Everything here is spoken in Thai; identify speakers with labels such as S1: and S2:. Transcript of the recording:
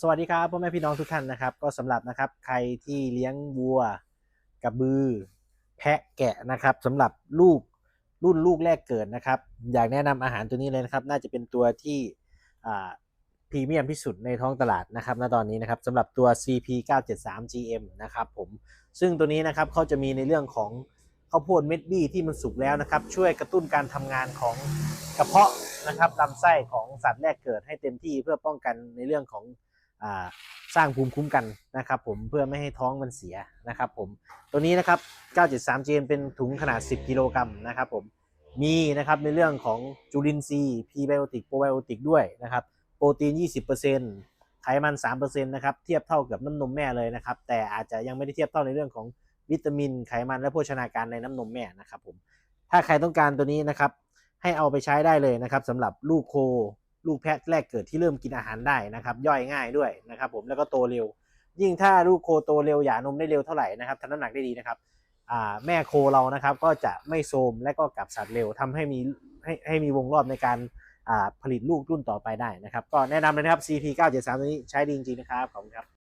S1: สวัสดีครับพ่อแม่พี่น้องทุกท่านนะครับ ก็สำหรับนะครับใครที่เลี้ยงวัวกระบือ แพะแกะนะครับสำหรับลูกรุ่นลูกแรกเกิดนะครับ อยากแนะนำอาหารตัวนี้เลยนะครับ น่าจะเป็นตัวที่อ่าพรีเมียมที่สุดในท้องตลาดนะครับณตอนนี้นะครับสำหรับตัว CP 973 GM นะครับผมซึ่งตัวนี้นะครับเขาจะมีในเรื่องของข้าวโพดเม็ดบี้ที่มันสุกแล้วนะครับ ช่วยกระตุ้นการทำงานของกระเพาะนะครับลำไส้ของสัตว์แรกเกิดให้เต็มที่เพื่อป้องกันในเรื่องของ สร้างภูมิคุ้มกันนะครับผมเพื่อไม่ให้ท้องมันเสียนะครับผมตัวนี้นะครับ 973 GM เป็นถุงขนาด 10 กิโลกรัมนะครับผมมีนะครับในเรื่องของจุลินทรีย์พรีไบโอติกโปรไบโอติกด้วยนะครับโปรตีน 20%ไขมัน 3%นะครับเทียบเท่ากับน้ำนมแม่เลยนะครับแต่อาจจะยังไม่ได้เทียบเท่าในเรื่องของวิตามิน ไขมันและโภชนาการในน้ำนมแม่นะครับผมถ้าใครต้องการตัวนี้นะครับให้เอาไปใช้ได้เลยนะครับสำหรับลูกโค ลูกแพะแรกเกิดที่เริ่มกินอาหารได้นะครับ ย่อยง่ายด้วยนะครับ ผมแล้วก็โตเร็ว ยิ่งถ้าลูกโคโตเร็วหย่านมได้เร็วเท่าไหร่นะครับทำน้ำหนักได้ดีนะครับแม่โคเรานะครับก็จะไม่โทมและก็กลับสัตว์เร็วทำให้มีให้ให้มีวงรอบในการผลิตลูกรุ่นต่อไปได้นะครับ ก็แนะนำเลยนะครับ CP 973ตัวนี้ใช้ดีจริงๆนะครับขอบคุณครับ